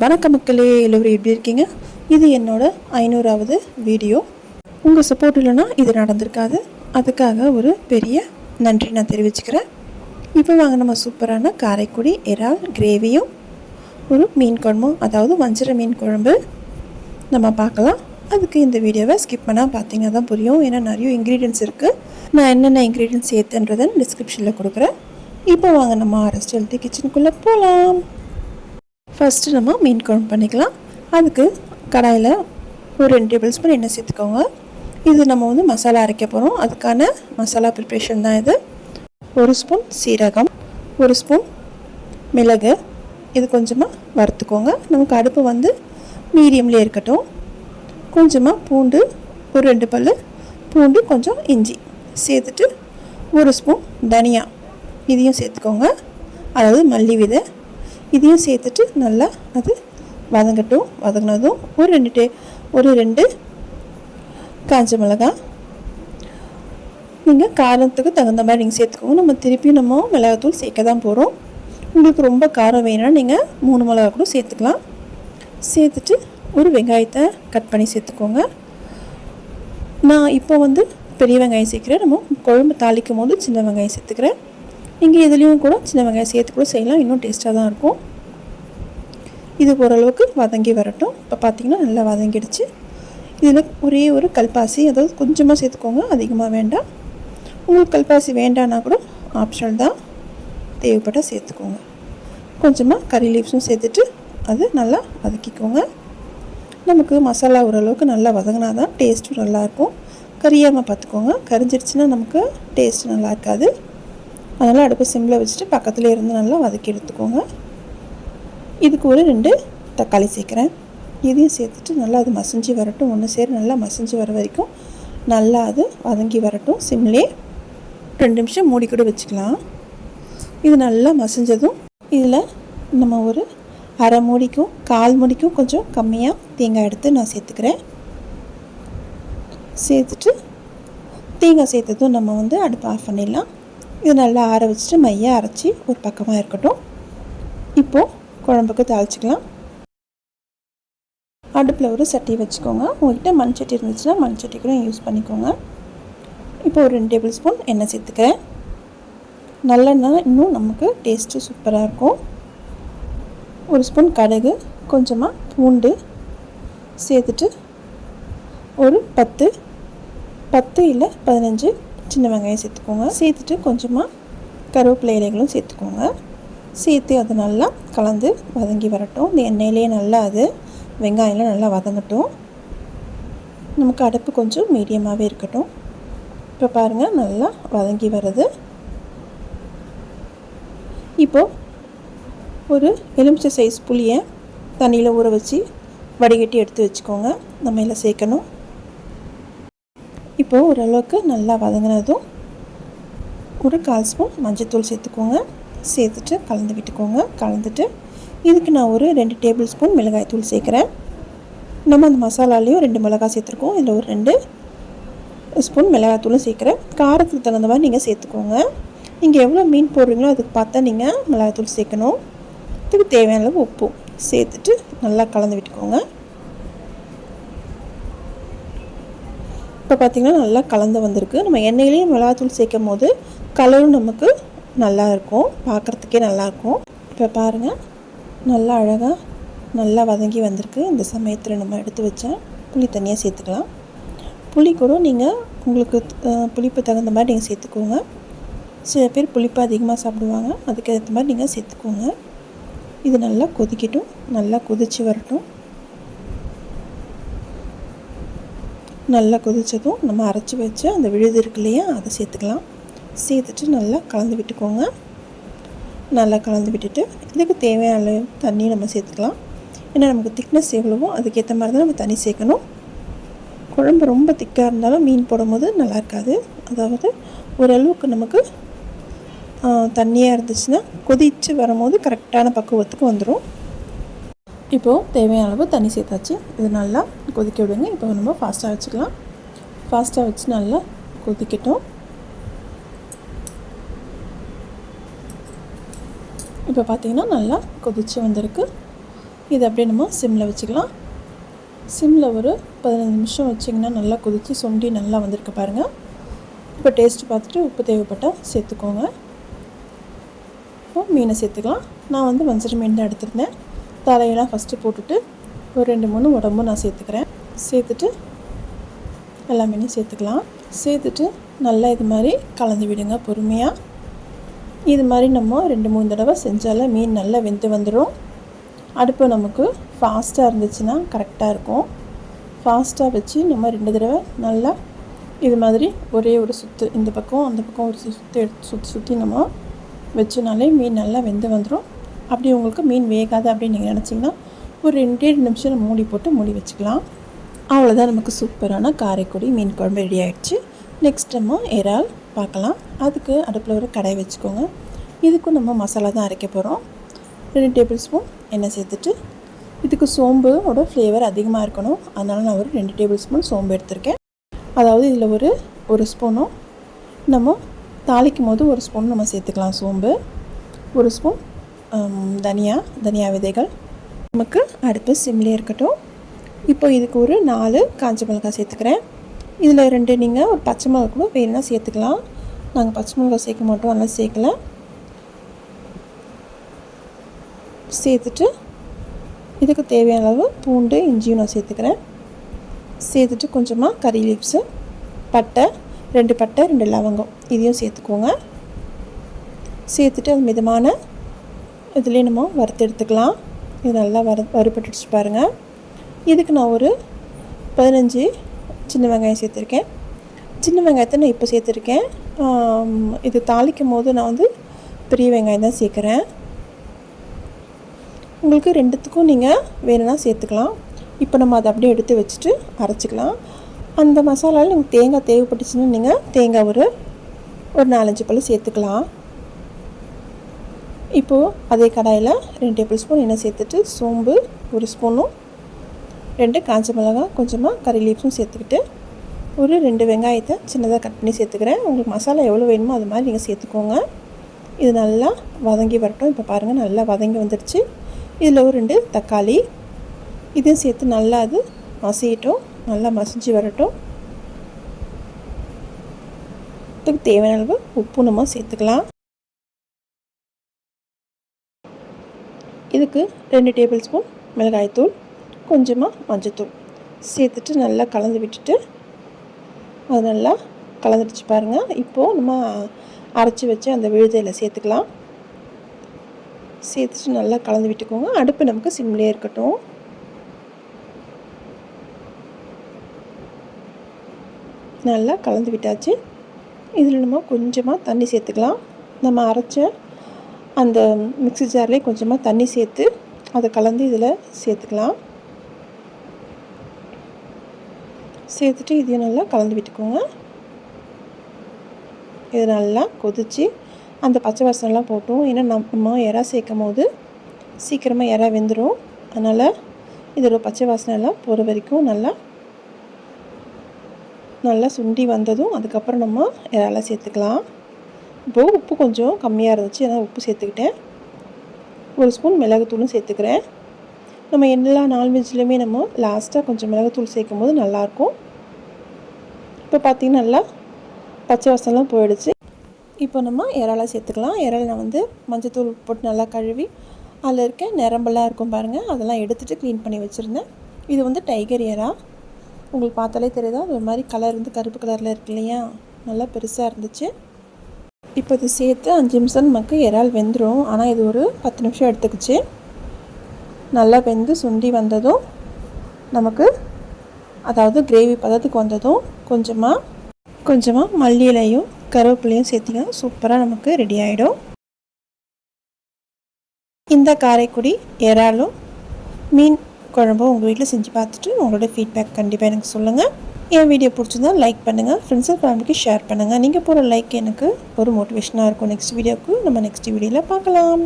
வணக்க மக்களே எல்லோரும் எப்படி இருக்கீங்க? இது என்னோட ஐநூறாவது வீடியோ. உங்கள் சப்போர்ட் இல்லைன்னா இது நடந்திருக்காது. அதுக்காக ஒரு பெரிய நன்றி நான் தெரிவிச்சுக்கிறேன். இப்போ வாங்க நம்ம சூப்பரான காரைக்குடி இறால் கிரேவியும் ஒரு மீன் குழம்பும் அதாவது வஞ்சிர மீன் குழம்பு நம்ம பார்க்கலாம். அதுக்கு இந்த வீடியோவை ஸ்கிப் பண்ணால் பார்த்தீங்கன்னா தான் புரியும். ஏன்னா நிறைய இன்க்ரீடியன்ஸ் இருக்குது நான் என்னென்ன இன்க்ரீடியன்ஸ் சேர்த்துன்றதை டிஸ்கிரிப்ஷனில் கொடுக்குறேன். இப்போ வாங்க நம்ம அரஸ்ட் ஹெல்த்தி கிச்சனுக்குள்ளே போகலாம் ஃபஸ்ட்டு நம்ம மீன் குழம்பு பண்ணிக்கலாம். அதுக்கு கடாயில் ஒரு ரெண்டு டேபிள் ஸ்பூன் எண்ணெய் சேர்த்துக்கோங்க. இது நம்ம வந்து மசாலா அரைக்க போகிறோம் அதுக்கான மசாலா ப்ரிப்ரேஷன் தான் இது. ஒரு ஸ்பூன் சீரகம் ஒரு ஸ்பூன் மிளகு. இது கொஞ்சமாக வறுத்துக்கோங்க. நமக்கு அடுப்பு வந்து மீடியம்லேயே இருக்கட்டும். கொஞ்சமாக பூண்டு ஒரு ரெண்டு பல் பூண்டு கொஞ்சம் இஞ்சி சேர்த்துட்டு ஒரு ஸ்பூன் தனியா இதையும் சேர்த்துக்கோங்க. அதாவது மல்லி விதை இதையும் சேர்த்துட்டு நல்லா அது வதங்கட்டும். வதங்கினதும் ஒரு ரெண்டு டே ஒரு ரெண்டு காஞ்ச மிளகாய் நீங்கள் காரத்துக்கு தகுந்த மாதிரி நீங்கள் சேர்த்துக்கோங்க. நம்ம திருப்பி நம்ம மிளகாத்தூள் சேர்க்க தான் போகிறோம் உங்களுக்கு ரொம்ப காரம் வேணும்னா நீங்கள் மூணு மிளகா கூட சேர்த்துக்கலாம். சேர்த்துட்டு ஒரு வெங்காயத்தை கட் பண்ணி சேர்த்துக்கோங்க. நான் இப்போ வந்து பெரிய வெங்காயம் சேர்க்குறேன். நம்ம குழம்பு தாளிக்கும் போது சின்ன வெங்காயம் சேர்த்துக்கிறேன். நீங்கள் இதுலேயும் கூட சின்ன வெங்காயம் சேர்த்து கூட செய்யலாம். இன்னும் டேஸ்ட்டாக தான் இருக்கும். இது ஓரளவுக்கு வதங்கி வரட்டும். இப்போ பார்த்தீங்கன்னா நல்லா வதங்கிடுச்சு. இதில் ஒரே ஒரு கல்பாசி அதாவது கொஞ்சமாக சேர்த்துக்கோங்க அதிகமாக வேண்டாம். உங்களுக்கு கல்பாசி வேண்டான்னா கூட ஆப்ஷனல் தான். தேவைப்பட்டால் சேர்த்துக்கோங்க. கொஞ்சமாக கறி லீவ்ஸும் சேர்த்துட்டு அது நல்லா வதக்கிக்கோங்க. நமக்கு மசாலா ஓரளவுக்கு நல்லா வதங்கினா தான் டேஸ்ட்டும் நல்லாயிருக்கும் கறியாமல் பார்த்துக்கோங்க. கரிஞ்சிடுச்சுன்னா நமக்கு டேஸ்ட் நல்லா இருக்காது. அதனால் அடுப்பை சிம்மில் வச்சுட்டு பக்கத்துலேயே இருந்து நல்லா வதக்கி எடுத்துக்கோங்க. இதுக்கு ஒரு ரெண்டு தக்காளி சேர்க்குறேன். இதையும் சேர்த்துட்டு நல்லா அது மசிஞ்சு வரட்டும். ஒன்று சேர நல்லா மசிஞ்சு வர வரைக்கும் நல்லா அது வதங்கி வரட்டும். சிம்லே ரெண்டு நிமிஷம் மூடி கூட வச்சுக்கலாம். இது நல்லா மசிஞ்சதும் இதில் நம்ம ஒரு அரை மூடிக்கும் கால் மூடிக்கும் கொஞ்சம் கம்மியாக தேங்காய் எடுத்து நான் சேர்த்துக்கிறேன். சேர்த்துட்டு தேங்காய் சேர்த்ததும் நம்ம வந்து அடுப்பு ஆஃப் பண்ணிடலாம். இது நல்லா ஆற வச்சுட்டு மையாக அரைச்சி ஒரு பக்கமாக இருக்கட்டும். இப்போது குழம்புக்கு தாளிச்சிக்கலாம். அடுப்பில் ஒரு சட்டி வச்சுக்கோங்க. உங்கள்கிட்ட மண் சட்டி இருந்துச்சுன்னா மண் சட்டி கூட யூஸ் பண்ணிக்கோங்க. இப்போ ஒரு ரெண்டு டேபிள் ஸ்பூன் எண்ணெய் சேர்த்துக்கிறேன். நல்லெண்ணெய் இன்னும் நமக்கு டேஸ்ட்டு சூப்பராக இருக்கும். ஒரு ஸ்பூன் கடுகு கொஞ்சமாக பூண்டு சேர்த்துட்டு ஒரு பத்து பத்து இல்லை பதினஞ்சு சின்ன வெங்காயம் சேர்த்துக்கோங்க. சேர்த்துட்டு கொஞ்சமாக கருவேப்பிலை இலைகளும் சேர்த்துக்கோங்க. சேர்த்து அது நல்லா கலந்து வதங்கி வரட்டும். இந்த எண்ணெயிலேயே நல்லா அது வெங்காயம்லாம் நல்லா வதங்கட்டும். நமக்கு அடுப்பு கொஞ்சம் மீடியமாகவே இருக்கட்டும். இப்போ பாருங்கள் நல்லா வதங்கி வருது. இப்போது ஒரு எலுமிச்சை சைஸ் புளியை தண்ணியில் ஊற வச்சு வடிகட்டி எடுத்து வச்சுக்கோங்க. நம்ம இதில் சேர்க்கணும். இப்போது ஓரளவுக்கு நல்லா வதங்கினதும் ஒரு கால் ஸ்பூன் மஞ்சத்தூள் சேர்த்துக்கோங்க. சேர்த்துட்டு கலந்து விட்டுக்கோங்க. கலந்துட்டு இதுக்கு நான் ஒரு ரெண்டு டேபிள் ஸ்பூன் மிளகாய் தூள் சேர்க்குறேன். நம்ம அந்த மசாலாலேயும் ரெண்டு மிளகாய் சேர்த்துருக்கோம். இதில் ஒரு ரெண்டு ஸ்பூன் மிளகாய் தூளும் சேர்க்குறேன். காரத்துக்கு தகுந்த மாதிரி நீங்கள் சேர்த்துக்கோங்க. நீங்கள் எவ்வளோ மீன் போடுறீங்களோ அதுக்கு பார்த்தா நீங்கள் மிளகாய் தூள் சேர்க்கணும். இதுக்கு தேவையான அளவு உப்பும் சேர்த்துட்டு நல்லா கலந்து விட்டுக்கோங்க. இப்போ பார்த்திங்கன்னா நல்லா கலந்து வந்திருக்கு. நம்ம எண்ணெயிலேயும் மிளகாத்தூள் சேர்க்கும் போது கலரும் நமக்கு நல்லா இருக்கும். பார்க்குறதுக்கே நல்லாயிருக்கும் இப்போ பாருங்கள் நல்லா அழகாக நல்லா வதங்கி வந்திருக்கு. இந்த சமயத்தில் நம்ம எடுத்து வச்சா புளி தனியாக சேர்த்துக்கலாம். புளி கூட நீங்கள் உங்களுக்கு புளிப்பு தகுந்த மாதிரி நீங்கள் சேர்த்துக்கோங்க. சில பேர் புளிப்பு அதிகமாக சாப்பிடுவாங்க. அதுக்கு ஏற்ற மாதிரி நீங்கள் சேர்த்துக்கோங்க. இது நல்லா கொதிக்கட்டும். நல்லா கொதித்து வரட்டும். நல்லா கொதித்ததும் நம்ம அரைச்சி வச்ச அந்த விழுது இருக்கு இல்லையா அதை சேர்த்துக்கலாம். சேர்த்துட்டு நல்லா கலந்து விட்டுக்கோங்க. நல்லா கலந்து விட்டுட்டு இதுக்கு தேவையான அளவு தண்ணி நம்ம சேர்த்துக்கலாம். ஏன்னா நமக்கு திக்னஸ் எவ்வளவோ அதுக்கேற்ற மாதிரி தான் நம்ம தண்ணி சேர்க்கணும். குழம்பு ரொம்ப திக்காக இருந்தாலும் மீன் போடும்போது நல்லா இருக்காது. அதாவது ஓரளவுக்கு நமக்கு தண்ணியாக இருந்துச்சுன்னா கொதித்து வரும்போது கரெக்டான பக்குவத்துக்கு வந்துடும் இப்போது தேவையான அளவு தண்ணி சேர்த்தாச்சு. இது நல்லா கொதிக்க விடுங்க. இப்போ நம்ம ஃபாஸ்ட்டாக வச்சுக்கலாம். ஃபாஸ்ட்டாக வச்சு நல்லா கொதிக்கட்டும். இப்போ பார்த்தீங்கன்னா நல்லா கொதிச்சு வந்திருக்கு. இது அப்படியே நம்ம சிம்மில் வச்சுக்கலாம். சிம்மில் ஒரு பதினஞ்சு நிமிஷம் வச்சிங்கன்னா நல்லா கொதித்து சுண்டி நல்லா வந்திருக்கு பாருங்கள் இப்போ டேஸ்ட்டு பார்த்துட்டு உப்பு தேவைப்பட்டால் சேர்த்துக்கோங்க. இப்போ மீனை சேர்த்துக்கலாம். நான் வந்து வஞ்சரம் மீன் தான் எடுத்திருந்தேன். தலையெல்லாம் ஃபஸ்ட்டு போட்டுட்டு ஒரு ரெண்டு மூணு உடம்பும் நான் சேர்த்துக்கிறேன். சேர்த்துட்டு எல்லாமே சேர்த்துக்கலாம். சேர்த்துட்டு நல்லா இது மாதிரி கலந்து விடுங்க பொறுமையாக இது மாதிரி நம்ம ரெண்டு மூணு தடவை செஞ்சாலே மீன் நல்லா வெந்து வந்துடும் அடுப்பு நமக்கு ஃபாஸ்ட்டாக இருந்துச்சுன்னா கரெக்டாக இருக்கும். ஃபாஸ்ட்டாக வச்சு நம்ம ரெண்டு தடவை நல்லா இது மாதிரி ஒரே ஒரு சுற்று இந்த பக்கம் அந்த பக்கம் ஒரு சுற்று சுற்றி சுற்றி நம்ம வச்சோனாலே மீன் நல்லா வெந்து வந்துடும் அப்படி உங்களுக்கு மீன் வேகாது அப்படின்னு நீங்கள் நினச்சிங்கன்னா ஒரு ரெண்டே ரெண்டு நிமிஷம் மூடி போட்டு மூடி வச்சுக்கலாம். அவ்வளோதான் நமக்கு சூப்பரான காரைக்குடி மீன் குழம்பு ரெடி ஆகிடுச்சு நெக்ஸ்ட் நம்ம இறால் பார்க்கலாம். அதுக்கு அடுப்பில் ஒரு கடாய் வச்சுக்கோங்க. இதுக்கும் நம்ம மசாலா தான் அரைக்க போகிறோம் ரெண்டு டேபிள் ஸ்பூன் எண்ணெய் சேர்த்துட்டு இதுக்கு சோம்போட ஃப்ளேவர் அதிகமாக இருக்கணும். அதனால் நான் ஒரு ரெண்டு டேபிள் ஸ்பூன் சோம்பு எடுத்திருக்கேன். அதாவது இதில் ஒரு ஒரு ஸ்பூனும் நம்ம தாளிக்கும் போது ஒரு ஸ்பூன் நம்ம சேர்த்துக்கலாம் சோம்பு. ஒரு ஸ்பூன் தனியா தனியா விதைகள். நமக்கு அடுப்பு சிம்லேயே இருக்கட்டும். இப்போ இதுக்கு ஒரு நாலு காஞ்ச மிளகாய் சேர்த்துக்கிறேன். இதில் ரெண்டு நீங்கள் ஒரு பச்சை மிளகா கூட வேணும்னா சேர்த்துக்கலாம். நாங்கள் பச்சை மிளகாய் சேர்க்க மாட்டோம் அதெல்லாம் சேர்க்கல. சேர்த்துட்டு இதுக்கு தேவையான அளவு பூண்டு இஞ்சியும் நான் சேர்த்துக்கிறேன். சேர்த்துட்டு கொஞ்சமாக கறி லீவ்ஸு பட்டை ரெண்டு பட்டை ரெண்டு லவங்கம் இதையும் சேர்த்துக்கோங்க. சேர்த்துட்டு அது மிதமான இதுலேயே நம்ம வறுத்து எடுத்துக்கலாம். இது நல்லா வறு வறுபட்டுடுச்சு பாருங்கள் இதுக்கு நான் ஒரு பதினஞ்சு சின்ன வெங்காயம் சேர்த்துருக்கேன். சின்ன வெங்காயத்தை நான் இப்போ சேர்த்துருக்கேன். இது தாளிக்கும் போது நான் வந்து பெரிய வெங்காயம் தான் சேர்க்குறேன். உங்களுக்கு ரெண்டுத்துக்கும் நீங்கள் வேணும்னா சேர்த்துக்கலாம். இப்போ நம்ம அதை அப்படியே எடுத்து வச்சுட்டு அரைச்சிக்கலாம். அந்த மசாலாவில் நீங்கள் தேங்காய் தேவைப்பட்டுச்சுன்னா நீங்கள் தேங்காய் ஒரு ஒரு நாலஞ்சு பழம் சேர்த்துக்கலாம். இப்போது அதே கடாயில் ரெண்டு டேபிள் ஸ்பூன் எண்ணெய் சேர்த்துட்டு சோம்பு ஒரு ஸ்பூனும் ரெண்டு காஞ்ச மிளகாய் கொஞ்சமாக கறி லீஃப்ஸும் சேர்த்துக்கிட்டு ஒரு ரெண்டு வெங்காயத்தை சின்னதாக கட் பண்ணி சேர்த்துக்கிறேன். உங்களுக்கு மசாலா எவ்வளோ வேணுமோ அது மாதிரி நீங்கள் சேர்த்துக்கோங்க. இது நல்லா வதங்கி வரட்டும். இப்போ பாருங்கள் நல்லா வதங்கி வந்துடுச்சு இதில் ஒரு ரெண்டு தக்காளி இதையும் சேர்த்து நல்லா அது மசியட்டும் நல்லா மசிஞ்சு வரட்டும். இதுக்கு தேவையான அளவு உப்பு நம்ம சேர்த்துக்கலாம். இதுக்கு ரெண்டு டேபிள் ஸ்பூன் மிளகாய்த்தூள் கொஞ்சமாக மஞ்சத்தூள். சேர்த்துட்டு நல்லா கலந்து விட்டுட்டு அது நல்லா கலந்துடுச்சு பாருங்கள் இப்போது நம்ம அரைச்சி வச்சு அந்த விழுதையில் சேர்த்துக்கலாம். சேர்த்துட்டு நல்லா கலந்து விட்டுக்கோங்க. அடுப்பு நமக்கு சிம்லேயே இருக்கட்டும். நல்லா கலந்து விட்டாச்சு. இதில் நம்ம கொஞ்சமாக தண்ணி சேர்த்துக்கலாம். நம்ம அரைச்ச அந்த மிக்சி ஜார்லேயே கொஞ்சமாக தண்ணி சேர்த்து அதை கலந்து இதில் சேர்த்துக்கலாம். சேர்த்துட்டு இதையும் நல்லா கலந்து விட்டுக்கோங்க. இது நல்லா கொதித்து அந்த பச்சை வாசனெலாம் போட்டோம். ஏன்னா நம்ம இறா சேர்க்கும் போது சீக்கிரமாக இறா வெந்துடும் அதனால் இதோட பச்சை வாசனைலாம் போகிற வரைக்கும் நல்லா நல்லா சுண்டி வந்ததும் அதுக்கப்புறம் நம்ம இறாலாம் சேர்த்துக்கலாம். இப்போது உப்பு கொஞ்சம் கம்மியாக இருந்துச்சு அதனால் உப்பு சேர்த்துக்கிட்டேன். ஒரு ஸ்பூன் மிளகுத்தூளும் சேர்த்துக்கிறேன். நம்ம எல்லா நான்வெஜ்லேயுமே நம்ம லாஸ்ட்டாக கொஞ்சம் மிளகுத்தூள் சேர்க்கும் போது நல்லாயிருக்கும். இப்போ பார்த்திங்கன்னா நல்லா பச்சை வாசனைலாம் போயிடுச்சு. இப்போ நம்ம இறாலை சேர்த்துக்கலாம். இறால் நான் வந்து மஞ்சத்தூள் போட்டு நல்லா கழுவி அதில் இருக்க நிரம்பெல்லாம் இருக்கும் பாருங்கள் அதெல்லாம் எடுத்துகிட்டு க்ளீன் பண்ணி வச்சுருந்தேன். இது வந்து டைகர் இறா. உங்களுக்கு பார்த்தாலே தெரியுதா? அது மாதிரி கலர் வந்து கருப்பு கலரில் இருக்கு இல்லையா? நல்லா பெருசாக இருந்துச்சு. இப்போ இது சேர்த்து அஞ்சு நிமிஷம் நமக்கு இறால் வெந்துடும் ஆனால் இது ஒரு பத்து நிமிஷம் எடுத்துக்கிச்சு. நல்லா வெந்து சுண்டி வந்ததும் நமக்கு அதாவது கிரேவி பதத்துக்கு வந்ததும் கொஞ்சமாக கொஞ்சமாக மல்லி இலையும் கருவேப்பிலையும் சேர்த்திங்கன்னா சூப்பராக நமக்கு ரெடி ஆகிடும் இந்த காரைக்குடி இறாலும் மீன் குழம்பும் உங்கள் வீட்டில் செஞ்சு பார்த்துட்டு உங்களோட ஃபீட்பேக் கண்டிப்பாக எனக்கு சொல்லுங்கள் என் வீடியோ பிடிச்சிருந்தா லைக் பண்ணுங்கள் ஃப்ரெண்ட்ஸ் அண்ட் ஃபேமிலிக்கு ஷேர் பண்ணுங்கள் நீங்கள் போகிற லைக் எனக்கு ஒரு மோட்டிவேஷனாக இருக்கும் நெக்ஸ்ட் வீடியோக்கு. நம்ம நெக்ஸ்ட் வீடியோவில் பார்க்கலாம்.